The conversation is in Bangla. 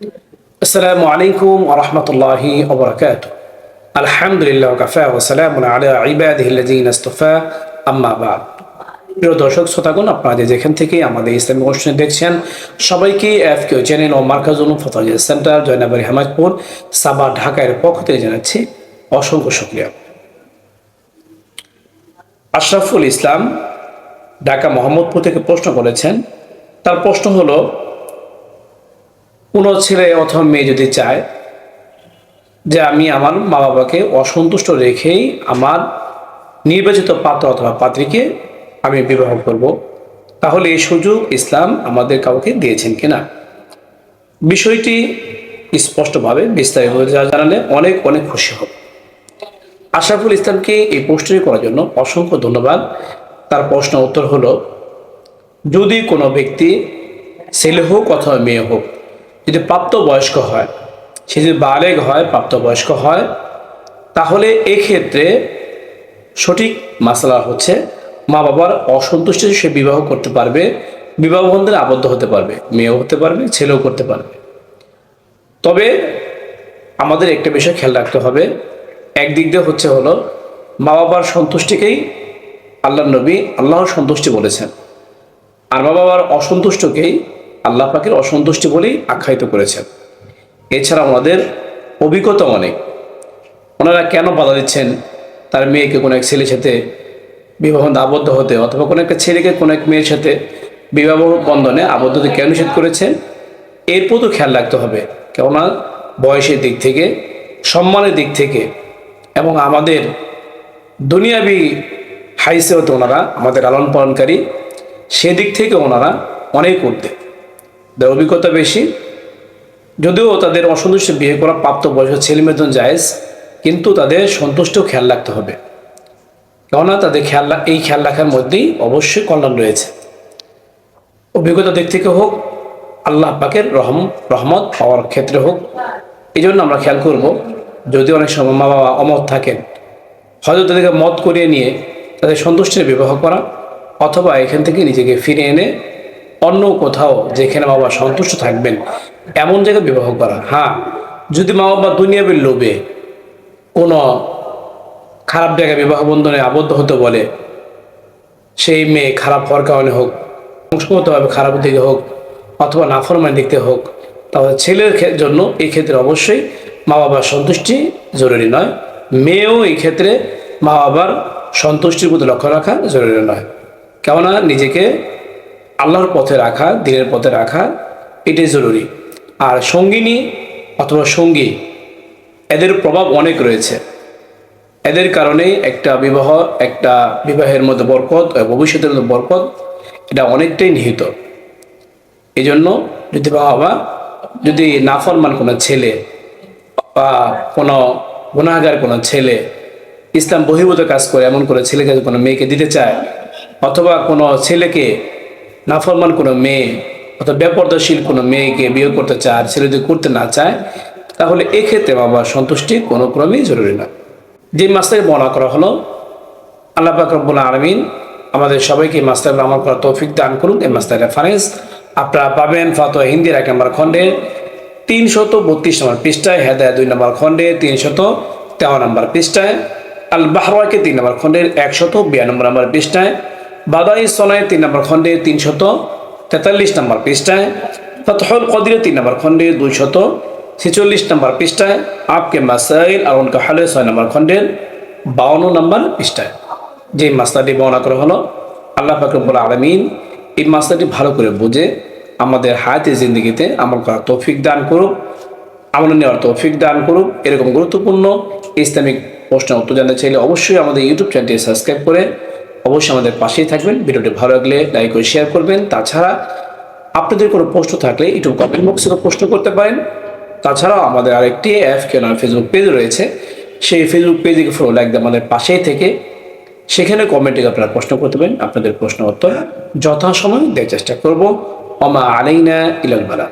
السلام عليكم ورحمة الله وبركاته الحمد لله وكفى وسلام على عباده الذين استفى أما بعد প্রিয় দর্শক, শ্রোতাগণ আপনাদের যেখান থেকে আমাদের ইসলামী অনুষ্ঠানে দেখছেন, সবাইকে এফ কিউ চ্যানেল ও মার্কাজ সেন্টার জয়নাবাড়ি হামাজপুর সাবা ঢাকার পক্ষ থেকে জানাচ্ছি অসংখ্য সক্রিয় আশরাফুল ইসলাম ঢাকা মোহাম্মদপুর থেকে প্রশ্ন করেছেন। তার প্রশ্ন হলো কোনো ছেলে অথবা মেয়ে যদি চায় যে আমি আমার মা বাবাকে অসন্তুষ্ট রেখেই আমার নির্বাচিত পাত্র অথবা পাত্রীকে আমি বিবাহ করব, তাহলে এই সুযোগ ইসলাম আমাদের কাউকে দিয়েছেন কিনা? বিষয়টি স্পষ্টভাবে বিস্তারিত জানালে অনেক অনেক খুশি হব। আশরাফুল ইসলামকে এই প্রশ্নটি করার জন্য অসংখ্য ধন্যবাদ। তার প্রশ্ন উত্তর হলো, যদি কোনো ব্যক্তি ছেলে হোক অথবা মেয়ে হোক যদি প্রাপ্তবয়স্ক হয়, সে যদি বালেগ হয়, প্রাপ্তবয়স্ক হয়, তাহলে এক্ষেত্রে সঠিক মাসলা হচ্ছে মা বাবার অসন্তুষ্টি সে বিবাহ করতে পারবে, বিবাহ বন্ধনে আবদ্ধ হতে পারবে, মেয়েও হতে পারবে, ছেলেও করতে পারবে। তবে আমাদের একটা বিষয় খেয়াল রাখতে হবে, একদিক দিয়ে হচ্ছে হলো মা বাবার সন্তুষ্টিকেই আল্লাহ নবী আল্লাহর সন্তুষ্টি বলেছেন। আর মা বাবার অসন্তুষ্টকেই আল্লাহ পাকের অসন্তুষ্টি বলেই আখ্যায়িত করেছেন। এছাড়া আমাদের অভিজ্ঞতা অনেক। ওনারা কেন বাধা দিচ্ছেন? তার মেয়েকে কোনো এক ছেলের সাথে বিবাহ আবদ্ধ হতে অথবা কোনো একটা ছেলেকে কোনো এক মেয়ের সাথে বিবাহ বন্ধনে আবদ্ধ হতে কেন নিষেধ করেছেন? এরপর তো খেয়াল রাখতে হবে। কেননা বয়সের দিক থেকে, সম্মানের দিক থেকে এবং আমাদের দুনিয়াবি হাইসেওতে ওনারা আমাদের লালন পালনকারী, সেদিক থেকে ওনারা অনেক উঠতে অভিজ্ঞতা বেশি। যদিও তাদের অসন্তুষ্ট বিয়ে করা প্রাপ্ত বয়সের ছেলে মেয়েজন জায়েজ, কিন্তু তাদের সন্তুষ্ট খেয়াল রাখতে হবে। কেননা তাদের খেয়াল এই খেয়াল রাখার মধ্যেই অবশ্যই কল্যাণ রয়েছে। অভিজ্ঞতা দিক থেকে হোক, আল্লাহ পাকের রহম, রহমত পাওয়ার ক্ষেত্রে হোক এই জন্য আমরা খেয়াল করব, যদি অনেক সময় মা বাবা অমত থাকেন, হয়তো তাদেরকে মত করিয়ে নিয়ে তাদের সন্তুষ্টির বিবাহ করা, অথবা এখান থেকে নিজেকে ফিরে এনে অন্য কোথাও যেখানে মা বাবা সন্তুষ্ট থাকবেন, এমন জায়গায় বিবাহ করা। হ্যাঁ যদি মা বাবা দুনিয়াবের লোভে কোনো খারাপ জায়গায় বিবাহ বন্ধনে আবদ্ধ হতে বলে, সেই মেয়ে খারাপ হওয়ার কারণে হোক বংশগতভাবে খারাপ দিকে হোক, অথবা নাফরমান দিকে হোক, তাহলে ছেলের জন্য এই ক্ষেত্রে অবশ্যই মা বাবার সন্তুষ্টি জরুরি নয়। মেয়েও এই ক্ষেত্রে মা বাবার সন্তুষ্টির প্রতি লক্ষ্য রাখা জরুরি নয়। কেননা নিজেকে আল্লাহর পথে রাখা, দিনের পথে রাখা, এটাই জরুরি। আর সঙ্গিনী অথবা সঙ্গী, এদের প্রভাব অনেক রয়েছে। এদের কারণেই একটা বিবাহ, একটা বিবাহের মধ্যে বরকত ভবিষ্যতের মধ্যে বরকত, এটা অনেকটাই নিহিত। এই জন্য যদি বাবা, যদি নাফরমান কোনো ছেলে বা কোনো গুণাগার কোনো ছেলে ইসলাম বহির্ভূত কাজ করে, এমন করে ছেলেকে কোনো মেয়েকে দিতে চায়, অথবা কোনো ছেলেকে নাফরমান কোনো মেয়ে অথবা বেপর্দাশীল কোনো মেয়েকে বিয়ে করতে চায় আর ছেলে যদি করতে না চায়, তাহলে এক্ষেত্রে বাবা সন্তুষ্টি কোনো ক্রমেই জরুরি না। যে মাসটাকে বর্ণনা করা হলো, আল্লাহ পাক রব্বুল আলমিন আমাদের সবাইকে মাস্টার আমল করা তৌফিক দান করুন। এই মাস্টার রেফারেন্স আপনারা পাবেন ফাতোয়া হিন্দির এক নম্বর খণ্ডে, তিনশত বত্রিশ নম্বর পৃষ্ঠায় হেদায় দুই নম্বর খণ্ডে, তিনশত তেরো নম্বর পৃষ্ঠায় আল বাহরাকে তিন নম্বর খণ্ডের একশত বিরানব্বই নম্বর পৃষ্ঠায় বাদাই সনায় তিন নম্বর খণ্ডে তিনশত তেতাল্লিশ নম্বর পৃষ্ঠায়, ফতহুল কদিরে তিন নম্বর খণ্ডে দুইশত ছেচল্লিশ নম্বর পৃষ্ঠায় আপকে মাসাইল আর উনকা হালে ছয় নম্বর খণ্ডের বাউন্ন নম্বর পৃষ্ঠায়। যে মাস্টারটি বর্ণনা করা হলো, আল্লাহ ফাকরবুল আলমিন এই মাস্টারটি ভালো করে বুঝে আমাদের হায়াতের জিন্দগিতে আমল করার তৌফিক দান করুক, আমল নেওয়ার তৌফিক দান করুক। এরকম গুরুত্বপূর্ণ ইসলামিক প্রশ্নের উত্তর জানতে চাইলে অবশ্যই আমাদের ইউটিউব চ্যানেলটি সাবস্ক্রাইব করে অবশ্যই আমাদের পাশেই থাকবেন। ভিডিওটি ভালো লাগলে লাইক করে শেয়ার করবেন। তাছাড়া আপনাদের কোনো প্রশ্ন থাকলে ইউটিউব কমেন্ট বক্সে প্রশ্ন করতে পারেন। তাছাড়াও আমাদের আরেকটি অ্যাপ কেন ফেসবুক পেজ রয়েছে। সেই ফেসবুক পেজে ফলো দিয়ে আমাদের পাশেই থেকে সেখানে কমেন্টে আপনারা প্রশ্ন করতে পারেন। আপনাদের প্রশ্ন উত্তর যথাসময় দেওয়ার চেষ্টা করব। অমা আলাইনা ইলাল বালা।